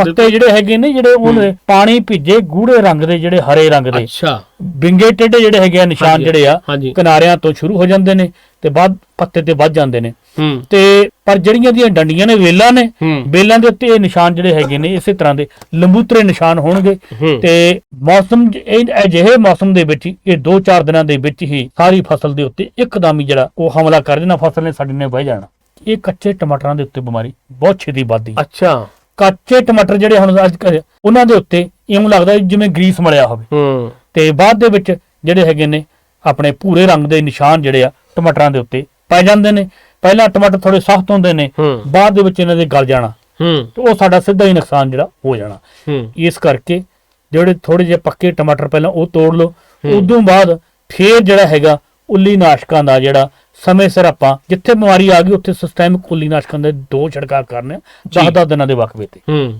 ਪੱਤੇ ਜਿਹੜੇ ਹੈਗੇ ਨੇ ਜਿਹੜੇ ਉਹਨੇ ਪਾਣੀ ਭਿੱਜੇ ਗੂੜੇ ਰੰਗ ਦੇ ਜਿਹੜੇ ਹਰੇ ਰੰਗ ਦੇ। ਅੱਛਾ। ਵਿੰਗੇ ਟੇਢੇ ਜਿਹੜੇ ਹੈਗੇ ਆ ਨਿਸ਼ਾਨ ਜਿਹੜੇ ਆ। ਕਿਨਾਰਿਆਂ ਤੋਂ ਸ਼ੁਰੂ ਹੋ ਜਾਂਦੇ ਨੇ ਤੇ ਬਾਅਦ ਪੱਤੇ ਤੇ ਵੱਧ ਜਾਂਦੇ ਨੇ। ਤੇ ਪਰ ਜਿਹੜੀਆਂ ਦੀਆਂ ਡੰਡੀਆਂ ਨੇ ਵੇਲਾਂ ਨੇ। ਵੇਲਾਂ ਦੇ ਉੱਤੇ ਇਹ ਨਿਸ਼ਾਨ ਜਿਹੜੇ ਹੈਗੇ ਨੇ ਇਸੇ ਤਰ੍ਹਾਂ ਦੇ ਲੰਬੂਤਰੇ ਨਿਸ਼ਾਨ ਹੋਣਗੇ। ਤੇ ਮੌਸਮ ਅਜਿਹੇ ਮੌਸਮ ਦੇ ਵਿੱਚ ਇਹ 2-4 ਦਿਨਾਂ ਦੇ ਵਿੱਚ ਹੀ ਸਾਰੀ ਫਸਲ ਦੇ ਉੱਤੇ ਇੱਕਦਮ ਹੀ ਜਿਹੜਾ ਉਹ ਹਮਲਾ ਕਰ ਦੇਣਾ ਫਸਲ ਨੇ ਸਾਡੀ ਨੇ ਵਹਿ ਜਾਣਾ। ਇਹ ਕੱਚੇ ਟਮਾਟਰਾਂ ਦੇ ਉੱਤੇ ਬਿਮਾਰੀ ਬਹੁਤ ਛੇਤੀ ਵੱਧਦੀ। ਅੱਛਾ। ਕੱਚੇ ਟਮਾਟਰ ਜਿਹੜੇ ਹੁਣ ਅੱਜ ਕੱਲ੍ਹ ਉਹਨਾਂ ਦੇ ਉੱਤੇ ਇਉਂ ਲੱਗਦਾ ਜਿਵੇਂ ਗਰੀਸ ਮਲਿਆ ਹੋਵੇ। ਹੂੰ। ਤੇ ਬਾਅਦ ਦੇ ਵਿੱਚ ਜਿਹੜੇ ਹੈਗੇ ਨੇ ਆਪਣੇ ਭੂਰੇ ਰੰਗ ਦੇ ਨਿਸ਼ਾਨ ਜਿਹੜੇ ਆ ਟਮਾਟਰਾਂ ਦੇ ਉੱਤੇ ਪੈ ਜਾਂਦੇ ਨੇ। ਪਹਿਲਾਂ ਟਮਾਟਰ ਥੋੜੇ ਸਖਤ ਹੁੰਦੇ ਨੇ। ਬਾਅਦ ਦੇ ਵਿੱਚ ਇਹਨਾਂ ਦੇ ਗਲ ਜਾਣਾ। ਹੂੰ। ਤੇ ਉਹ ਸਾਡਾ ਸਿੱਧਾ ਹੀ ਨੁਕਸਾਨ ਜਿਹੜਾ ਹੋ ਜਾਣਾ। ਹੂੰ। ਇਸ ਕਰਕੇ ਜਿਹੜੇ ਥੋੜੇ ਜਿਹੇ ਪੱਕੇ ਟਮਾਟਰ ਪਹਿਲਾਂ ਉਹ ਤੋੜ ਲਓ। ਉਦੋਂ ਬਾਅਦ ਫੇਰ ਜਿਹੜਾ ਹੈਗਾ ਉੱਲੀ ਨਾਸ਼ਕਾਂ ਦਾ ਜਿਹੜਾ ਸਮੇਂ ਸਿਰ ਆਪਾਂ ਜਿੱਥੇ ਬਿਮਾਰੀ ਆ ਗਈ ਉੱਥੇ ਸਿਸਟੈਮਿਕ ਉੱਲੀ ਨਾਸ਼ਕਾਂ ਦੇ ਦੋ ਛਿੜਕਾਅ ਕਰਨੇ 10-10 ਦਿਨਾਂ ਦੇ ਵਕਫੇ ਤੇ ਹੂੰ।